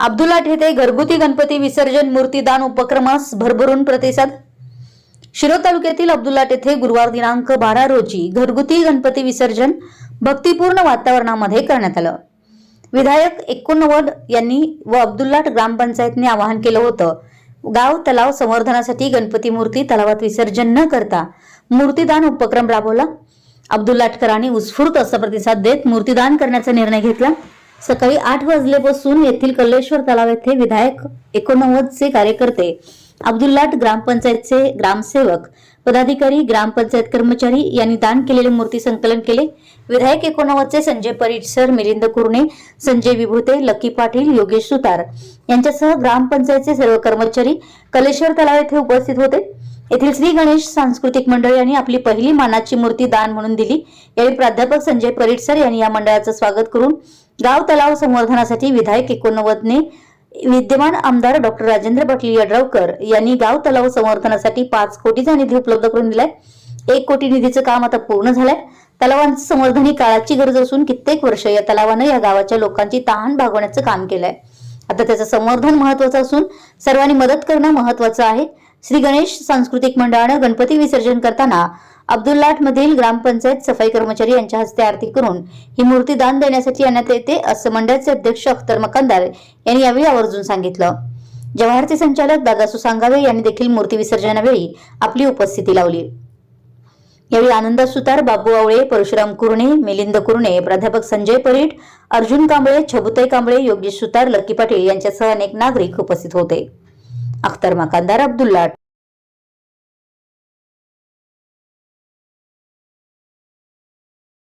अब्दुल्ला ठेते घरगुती गणपती विसर्जन मूर्तीदान उपक्रमास भरभरून प्रतिसाद. शिरोळ तालुक्यातील अब्दुल्ला येथे गुरुवार दिनांक बारा रोजी घरगुती गणपती विसर्जन भक्तिपूर्ण वातावरणामध्ये करण्यात आलं. विधायक एकोणनव्वद यांनी व अब्दुल्लाट ग्रामपंचायतने आवाहन केलं होतं गाव तलाव संवर्धनासाठी गणपती मूर्ती तलावात विसर्जन न करता मूर्तीदान उपक्रम राबवला. अब्दुल्लाटकरांनी उत्स्फूर्त असा प्रतिसाद देत मूर्तीदान करण्याचा निर्णय घेतला. सकाळी आठ वाजलेपासून येथील कल्लेश्वर तलाव येथे विधायक एकोणनव्वदचे कार्यकर्ते अब्दुल्लाट ग्रामपंचायतचे ग्रामसेवक पदाधिकारी ग्रामपंचायत कर्मचारी यांनी दान केलेले मूर्ती संकलन केले. विधायक एकोणनव्वदचे संजय परिसर मिलिंद कुरणे संजय विभूते लकी पाटील योगेश सुतार यांच्यासह ग्रामपंचायतचे सर्व कर्मचारी कलेश्वर तलाव येथे उपस्थित होते. येथील श्री गणेश सांस्कृतिक मंडळ यांनी आपली पहिली मानाची मूर्ती दान म्हणून दिली. यावेळी प्राध्यापक संजय परिटसर यांनी या मंडळाचं स्वागत करून गाव तलाव संवर्धनासाठी विधायक एकोणनव्वदने विद्यमान आमदार डॉक्टर राजेंद्र पाटील यड्रावकर यांनी गाव तलाव संवर्धनासाठी पाच कोटीचा निधी उपलब्ध करून दिलाय. एक कोटी निधीचं काम आता पूर्ण झालंय. तलावांचं संवर्धन ही काळाची गरज असून कित्येक वर्ष या तलावानं या गावाच्या लोकांची तहान भागवण्याचं काम केलंय. आता त्याचं संवर्धन महत्वाचं असून सर्वांनी मदत करणं महत्वाचं आहे. श्री गणेश सांस्कृतिक मंडळानं गणपती विसर्जन करताना अब्दुल्लाट मधील ग्रामपंचायत सफाई कर्मचारी यांच्या हस्ते आरती करून ही मूर्ती दान देण्यासाठी आणण्यात येते असं मंडळाचे अध्यक्ष अख्तर मकानदार यांनी यावेळी आवर्जून सांगितलं. जवाहरचे संचालक दादासू सांगावे यांनी देखील मूर्ती विसर्जनावेळी आपली उपस्थिती लावली. यावेळी आनंदा सुतार बाबू आवळे परशुराम कुरणे मिलिंद कुरणे प्राध्यापक संजय परीट अर्जुन कांबळे छबुताई कांबळे योगेश सुतार लक्की पाटील यांच्यासह अनेक नागरिक उपस्थित होते. अख्तर मकानदार अब्दुल्लाट.